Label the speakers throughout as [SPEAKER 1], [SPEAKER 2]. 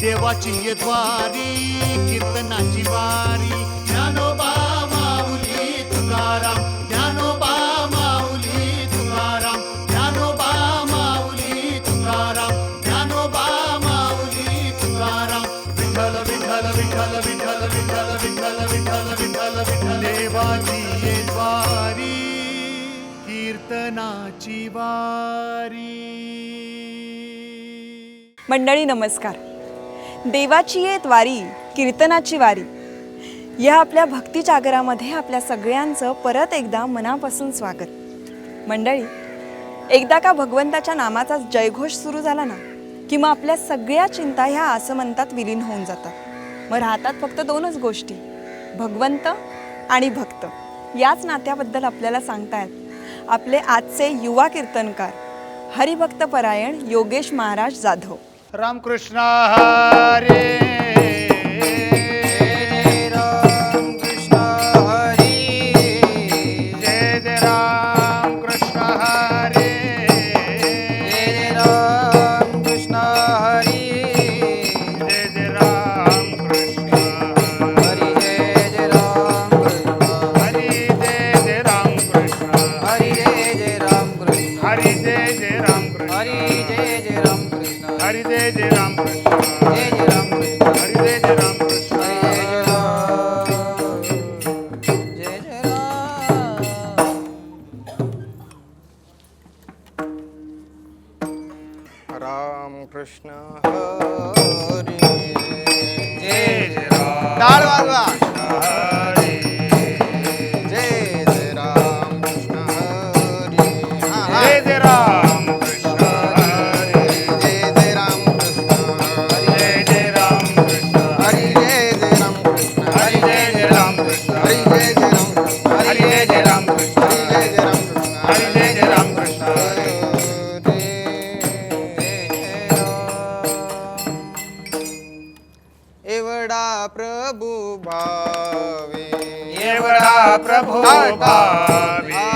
[SPEAKER 1] देवाची ये द्वारी कीर्तनाची वारी. ज्ञानोबा माऊली तुकाराम. ज्ञानोबा माऊली तुकाराम. ज्ञानोबा माऊली तुकाराम. ज्ञानोबा माऊली तुकाराम. विठ्ठल विठ्ठल विठ्ठल विठ्ठल विठ्ठल विठ्ठल विठ्ठल विठ्ठल विठ्ठल. देवाची ये द्वारी कीर्तनाची वारी.
[SPEAKER 2] मंडळी नमस्कार. देवाची येत वारी कीर्तनाची वारी. या आपल्या भक्ती जागरामध्ये आपल्या सगळ्यांचं परत एकदा मनापासून स्वागत. मंडळी एकदा का भगवंताच्या नामाचा जयघोष सुरू झाला ना की मग आपल्या सगळ्या चिंता ह्या आसमंतात विलीन होऊन जातात. मग राहतात फक्त दोनच गोष्टी भगवंत आणि भक्त. याच नात्याबद्दल आपल्याला सांगतायत आपले आजचे युवा कीर्तनकार हरिभक्त परायण योगेश महाराज जाधव.
[SPEAKER 1] रामकृष्ण हरे। राम कृष्ण हरी। जय जय राम।
[SPEAKER 3] टाळ वाजवा। भावे।
[SPEAKER 1] एवढा प्रभू भावे।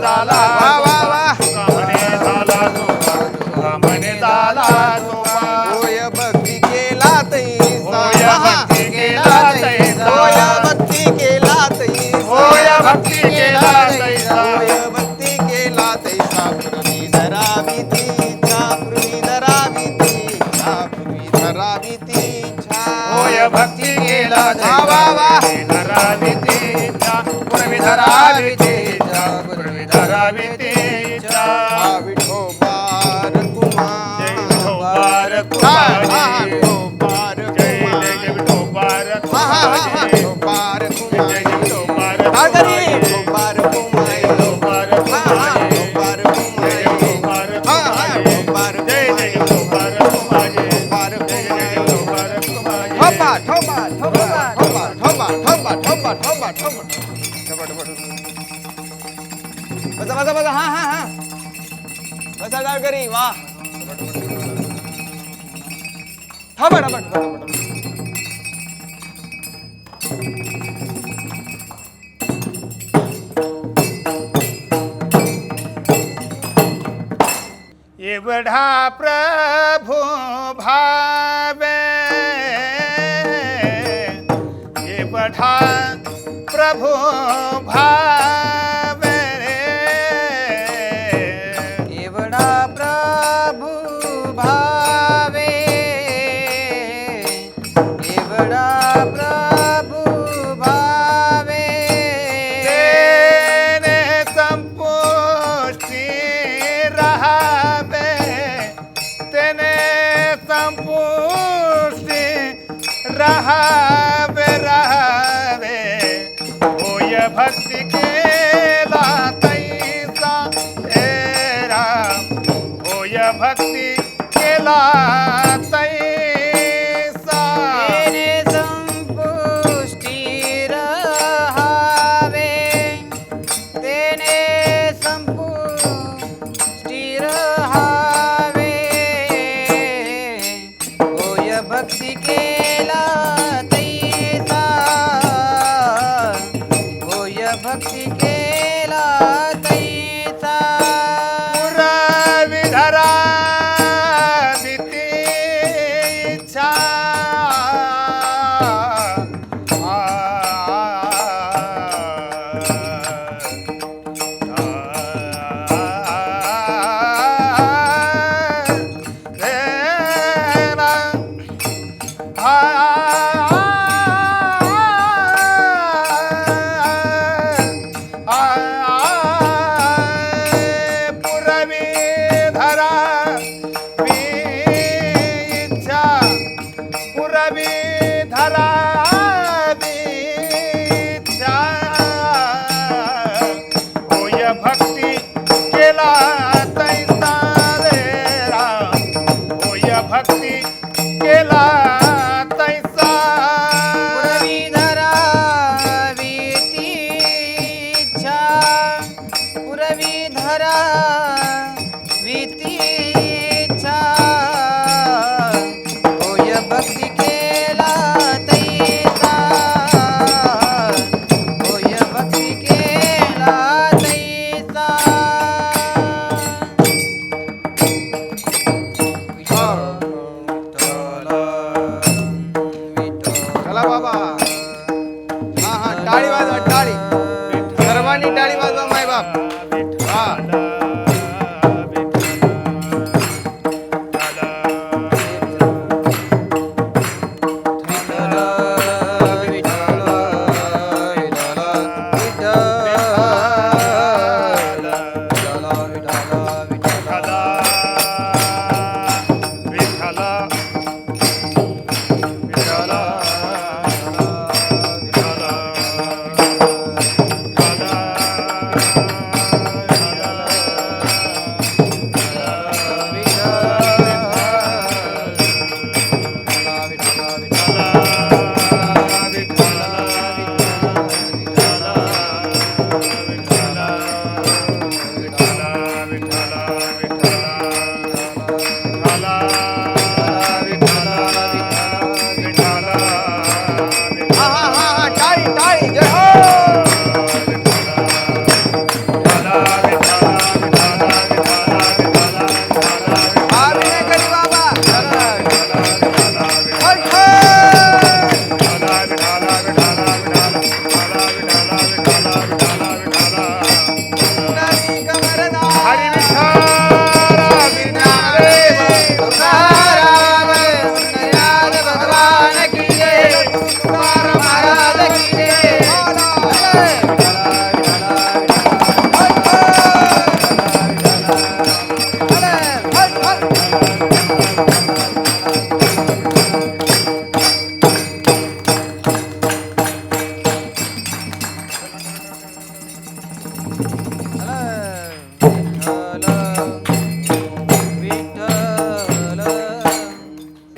[SPEAKER 3] झाला वा वा वा होय भक्ती केला तैसा.
[SPEAKER 1] होय भक्ती केला तैसा.
[SPEAKER 3] होय भक्ती केला तैसा.
[SPEAKER 1] होय भक्ती केला तैसा.
[SPEAKER 3] होय भक्ती केला तैसा. पूर्वी धरावी तीच्या पूर्वी धरावी तीच्या पूर्वी धरावी तीच्या
[SPEAKER 1] होय भक्ती केला
[SPEAKER 3] वा, वा, वा. वितेचा विठोबार कुमार
[SPEAKER 1] जय विठोबार कुमार
[SPEAKER 3] विठोबार
[SPEAKER 1] जय
[SPEAKER 3] जय विठोबार कुमार जय जय विठोबार कुमार बसा गावकरी वा. थांबा थांबा थांबा
[SPEAKER 1] एवढा प्रभू भावे एवढा प्रभू भा ಭಕ್ತಿ ಕೇಲಾ